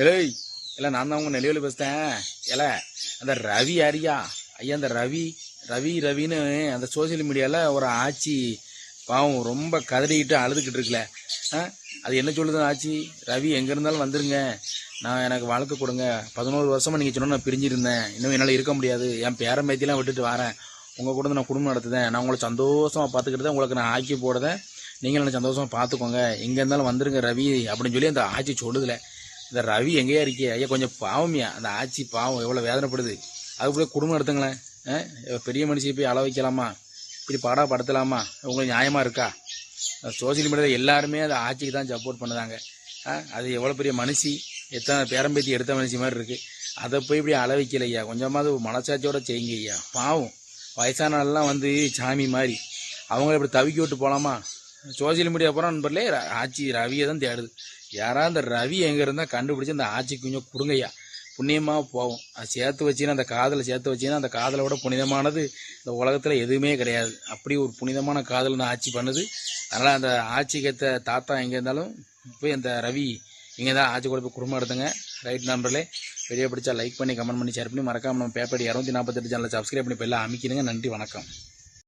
ஏய் இல்லை நான் தான் உங்கள் நெளிவில் பேசுகிறேன் இல்லை அந்த ரவி யாரியா? ஐயா அந்த ரவி ரவி ரவின்னு அந்த சோசியல் மீடியாவில் ஒரு ஆட்சி பாவம் ரொம்ப கதறிக்கிட்டு அழுதுகிட்டு இருக்குல்ல. ஆ அது என்ன சொல்லுது ஆச்சி? ரவி எங்கே இருந்தாலும் வந்துருங்க. நான் எனக்கு வாழ்க்கை கொடுங்க. பதினோரு வருஷமாக நீங்கள் சொன்னால் நான் பிரிஞ்சிருந்தேன். இன்னும் என்னால் இருக்க முடியாது. என் பேரன் பேத்திலாம் விட்டுட்டு வரேன். உங்கள் கூட நான் குடும்பம் நடத்துதேன். நான் உங்களை சந்தோஷமாக பார்த்துக்கிட்டு உங்களுக்கு நான் ஆக்கி போடுறேன் நீங்கள் என்ன சந்தோஷமாக பார்த்துக்கோங்க எங்கே இருந்தாலும் வந்துருங்க ரவி அப்படின்னு சொல்லி அந்த ஆட்சி சொல்லுதில்லை இந்த ரவி எங்கேயா இருக்கே? ஐயா கொஞ்சம் பாவமியா அந்த ஆட்சி பாவம் எவ்வளோ வேதனைப்படுது. அதுக்குள்ளே குடும்பம் எடுத்துங்களேன் ஆ? பெரிய மனுஷியை போய் அள வைக்கலாமா? இப்படி பாடா படுத்தலாமா? உங்களுக்கு நியாயமாக இருக்கா? சோசியல் மீடியாவில் எல்லாருமே அந்த ஆட்சிக்கு தான் சப்போர்ட் பண்ணுதாங்க. ஆ? அது எவ்வளோ பெரிய மனுஷி? எத்தனை பேரம்பேத்தி எடுத்த மனுஷி மாதிரி இருக்குது அதை போய் இப்படி அள வைக்கல ஐயா. கொஞ்சமாவது மனசாட்சியோட செய்யுங்க ஐயா. பாவம். வயசான வந்து சாமி மாதிரி. அவங்கள இப்படி தவிக்கி விட்டு போகலாமா சோசியல் மீடியா போகிறோம் நண்பர்களே ஆட்சி ரவியை தான் தேடுது. யாராவது அந்த ரவி எங்கே இருந்தால் கண்டுபிடிச்சி அந்த ஆட்சி கொஞ்சம் கொடுங்கய்யா. புண்ணியமாக போகும் அது சேர்த்து வச்சின்னா அந்த காதலை சேர்த்து வச்சின்னா அந்த காதலை விட புனிதமானது இந்த உலகத்தில் எதுவுமே கிடையாது. அப்படி ஒரு புனிதமான காதல் நான் ஆட்சி பண்ணுது. அதனால் அந்த ஆட்சிக்கத்த தாத்தா எங்கே இருந்தாலும் போய் அந்த ரவி இங்கே தான் ஆட்சி கூட போய் குடும்பம் எடுத்துங்க ரைட் நண்பர்களே வெளியே பிடிச்சா லைக் பண்ணி கமெண்ட் பண்ணி ஷேர் பண்ணி மறக்காம நம்ம பேப்பர் இரநூத்தி நாற்பத்தெட்டு சேனலை சப்ஸ்கிரைப் பண்ணி இப்போ எல்லாம் அமைக்கிடுங்க. நன்றி வணக்கம்.